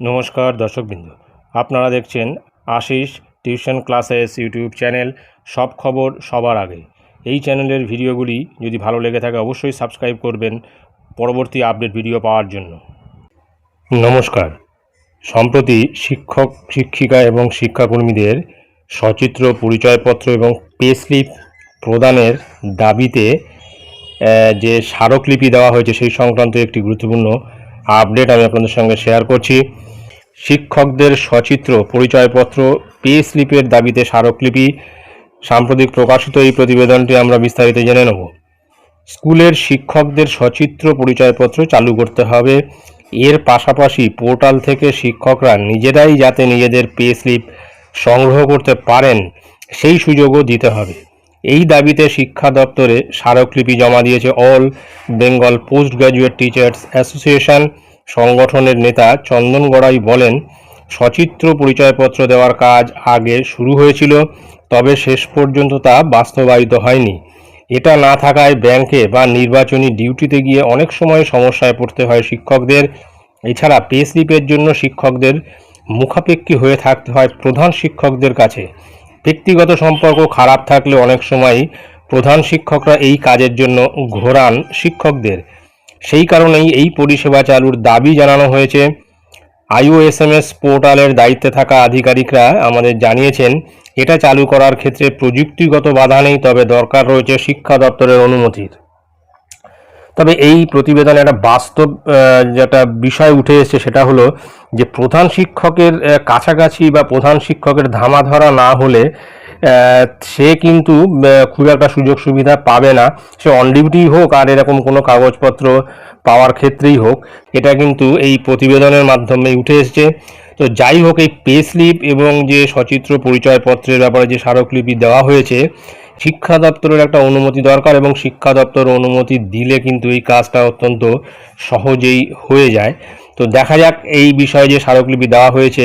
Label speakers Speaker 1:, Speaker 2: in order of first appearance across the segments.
Speaker 1: নমস্কার দর্শকবৃন্দ। আপনারা দেখছেন Ashis tuition classes YouTube channel সব খবর সবার আগে। এই চ্যানেলের ভিডিওগুলি যদি ভালো লেগে থাকে অবশ্যই সাবস্ক্রাইব করবেন পরবর্তী আপডেট ভিডিও পাওয়ার জন্য। নমস্কার। সম্প্রতি শিক্ষক, শিক্ষিকা এবং শিক্ষাকর্মীদের সচিত্র, পরিচয়পত্র এবং পে স্লিপ প্রদানের দাবিতে যে স্মারকলিপি দেওয়া হয়েছে সেই সংক্রান্ত একটি গুরুত্বপূর্ণ আপডেট আমি আপনাদের সঙ্গে শেয়ার করছি। শিক্ষকদের সচিত্র, পরিচয়পত্র, পে স্লিপের দাবিতে স্মারকলিপি, সাম্প্রতিক প্রকাশিত এই প্রতিবেদনটি আমরা বিস্তারিত জেনে নেব। স্কুলের শিক্ষকদের সচিত্র, পরিচয়পত্র চালু করতে হবে। এর পাশাপাশি পোর্টাল থেকে শিক্ষকরা নিজেরাই যাতে নিজেদের পে স্লিপ সংগ্রহ করতে পারেন, সেই সুযোগও দিতে হবে। এই দাবিতে শিক্ষা দপ্তরে স্মারকলিপি জমা দিয়েছে all Bengal post graduate teachers association. সংগঠনের নেতা চন্দন গড়াই বলেন, সচিত্র পরিচয়পত্র দেওয়ার কাজ আগে শুরু হয়েছিল, তবে শেষ পর্যন্ত তা বাস্তবায়িত হয়নি। এটা না থাকায় ব্যাংকে বা নির্বাচনী ডিউটিতে গিয়ে অনেক সময় সমস্যায় পড়তে হয় শিক্ষকদের। এছাড়া পে স্লিপের জন্য শিক্ষকদের মুখাপেক্ষী হয়ে থাকতে হয় প্রধান শিক্ষকদের কাছে। ব্যক্তিগত সম্পর্ক খারাপ থাকলে অনেক সময় প্রধান শিক্ষকরা এই কাজের জন্য ঘোরান শিক্ষকদের। সেই কারণেই এই পরিষেবা চালুর দাবি জানানো হয়েছে। আইওএসএমএস পোর্টালের দায়িত্বে থাকা আধিকারিকরা আমাদের জানিয়েছেন, এটা চালু করার ক্ষেত্রে প্রযুক্তিগত বাধা নেই, তবে দরকার রয়েছে শিক্ষা দপ্তরের অনুমতির। তবে এই প্রতিবেদনে একটা বাস্তব যেটা বিষয় উঠে এসেছে সেটা হলো যে প্রধান শিক্ষকের কাছাকাছি বা প্রধান শিক্ষকের ধামা ধরা না হলে সে কিন্তু খুব একটা সুযোগ সুবিধা পাবে না। সে অন ডিউটি হোক আর এরকম কোনো কাগজপত্র পাওয়ার ক্ষেত্রেই হোক, এটা কিন্তু এই প্রতিবেদনের মাধ্যমে উঠে এসেছে। তো যাই হোক, এই পে স্লিপ এবং যে সচিত্র পরিচয়পত্রের ব্যাপারে যে স্মারকলিপি দেওয়া হয়েছে শিক্ষা দপ্তরের একটা অনুমতি দরকার এবং শিক্ষা দপ্তর অনুমতি দিলে কিন্তু এই কাজটা অত্যন্ত সহজেই হয়ে যায়। তো দেখা যাক এই বিষয়ে যে স্মারকলিপি দেওয়া হয়েছে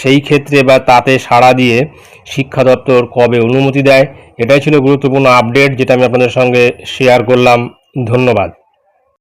Speaker 1: সেই ক্ষেত্রে বা তাতে সাড়া দিয়ে শিক্ষা দপ্তর কবে অনুমতি দেয়, এটাই ছিল গুরুত্বপূর্ণ আপডেট যেটা আমি আপনাদের সঙ্গে শেয়ার করলাম। ধন্যবাদ।